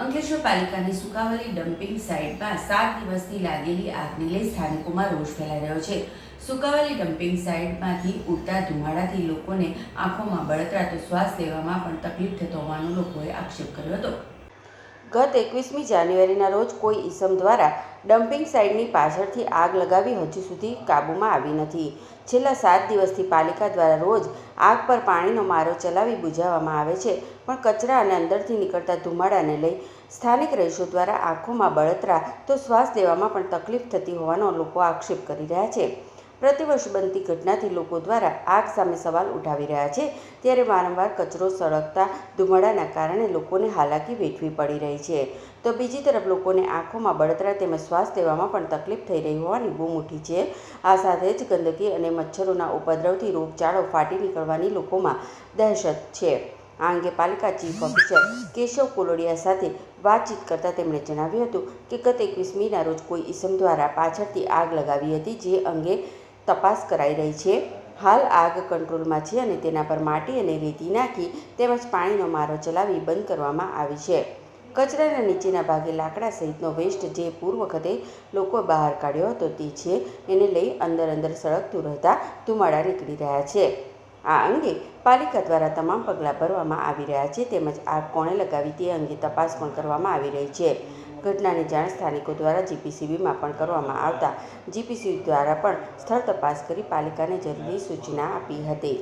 અંકલેશ્વર પાલિકાની સુકાવલી ડમ્પિંગ સાઇટમાં સાત દિવસથી લાગેલી આગને લઈ સ્થાનિકોમાં રોષ ફેલાઈ રહ્યો છે. સુકાવલી ડમ્પિંગ સાઇટમાંથી ઉડતા ધુમાડાથી લોકોને આંખોમાં બળતરા તો શ્વાસ લેવામાં પણ તકલીફ થતો હોવાનો લોકોએ આક્ષેપ કર્યો હતો. ગત એકવીસમી જાન્યુઆરીના રોજ કોઈ ઈસમ દ્વારા ડમ્પિંગ સાઇટની પાછળથી આગ લગાવી હજુ સુધી કાબૂમાં આવી નથી. છેલ્લા સાત દિવસથી પાલિકા દ્વારા રોજ આગ પર પાણીનો મારો ચલાવી બુઝાવવામાં આવે છે, પણ કચરા અને અંદરથી નીકળતા ધુમાડાને લઈ સ્થાનિક રહીશો દ્વારા આંખોમાં બળતરા તો શ્વાસ લેવામાં પણ તકલીફ થતી હોવાનો લોકો આક્ષેપ કરી રહ્યા છે. પ્રતિવર્ષ બનતી ઘટનાથી લોકો દ્વારા આગ સામે સવાલ ઉઠાવી રહ્યા છે. ત્યારે વારંવાર કચરો સળગતા ધુમાડાના કારણે લોકોને હાલાકી વેઠવી પડી રહી છે. તો બીજી તરફ લોકોને આંખોમાં બળતરા તેમજ શ્વાસ લેવામાં પણ તકલીફ થઈ રહી હોવાની બૂમ ઉઠી છે. આ સાથે જ ગંદકી અને મચ્છરોના ઉપદ્રવથી રોગચાળો ફાટી નીકળવાની લોકોમાં દહેશત છે. આ અંગે પાલિકા ચીફ ઓફિસર કેશવ કોલોડિયા સાથે વાતચીત કરતાં તેમણે જણાવ્યું હતું કે ગત એકવીસમીના રોજ કોઈ ઈસમ દ્વારા પાછળથી આગ લગાવી હતી, જે અંગે તપાસ કરાઈ રહી છે. હાલ આગ કંટ્રોલમાં છે અને તેના પર માટી અને રેતી નાખી તેમજ પાણીનો મારો ચલાવી બંધ કરવામાં આવી છે. કચરાના નીચેના ભાગે લાકડા સહિતનો વેસ્ટ જે પૂર્વ વખતે લોકો બહાર કાઢ્યો હતો તે છે, એને લઈ અંદર અંદર સળગતું રહેતા ધુમાડા નીકળી રહ્યા છે. આ અંગે પાલિકા દ્વારા તમામ પગલાં ભરવામાં આવી રહ્યા છે તેમજ આગ કોણે લગાવી તે અંગે તપાસ પણ કરવામાં આવી રહી છે. ઘટનાની જાણ સ્થાનિકો દ્વારા જીપીસીબીમાં પણ કરવામાં આવતા. જીપીસીબી દ્વારા પણ સ્થળ તપાસ કરી પાલિકાને જરૂરી સૂચના આપી હતી.